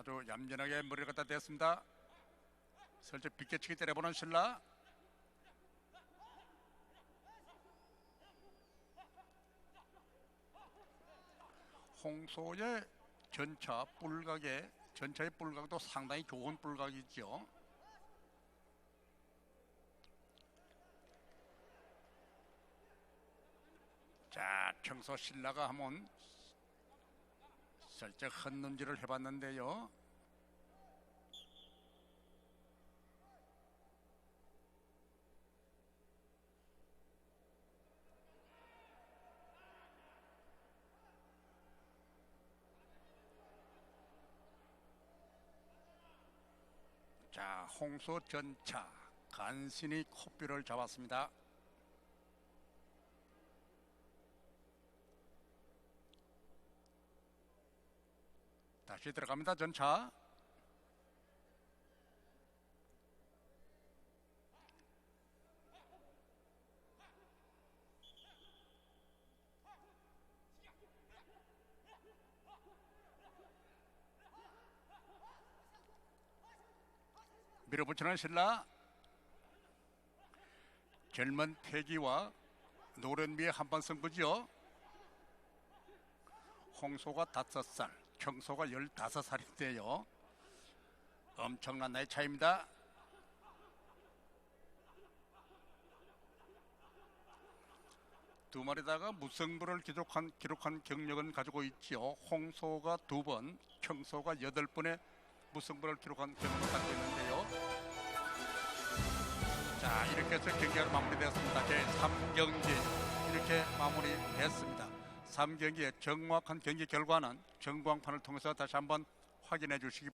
아주 얌전하게 머리를 갖다 댔습니다. 슬쩍 비껴치기 때려보는 신라. 홍소의 전차 뿔각에 전차의 뿔각도 상당히 좋은 뿔각이죠. 자, 평소 신라가 한번 살짝 헛눈질을 해봤는데요. 자, 홍소 전차 간신히 코뼈를 잡았습니다. 다시 들어갑니다. 전차. 밀어붙이는 신라 젊은 패기와 노련미의 한판 승부지요. 홍소가 다섯 살, 청소가 열다섯 살인데요. 엄청난 나이 차입니다. 두 마리다가 무승부를 기록한, 기록한 경력은 가지고 있지요. 홍소가 두 번, 청소가 여덟 번의 무승부를 기록한 경력을 가지고 있는데요. 자, 이렇게 해서 경기가 마무리되었습니다. 제 3경기 이렇게 마무리됐습니다. 3경기의 정확한 경기 결과는 전광판을 통해서 다시 한번 확인해 주시기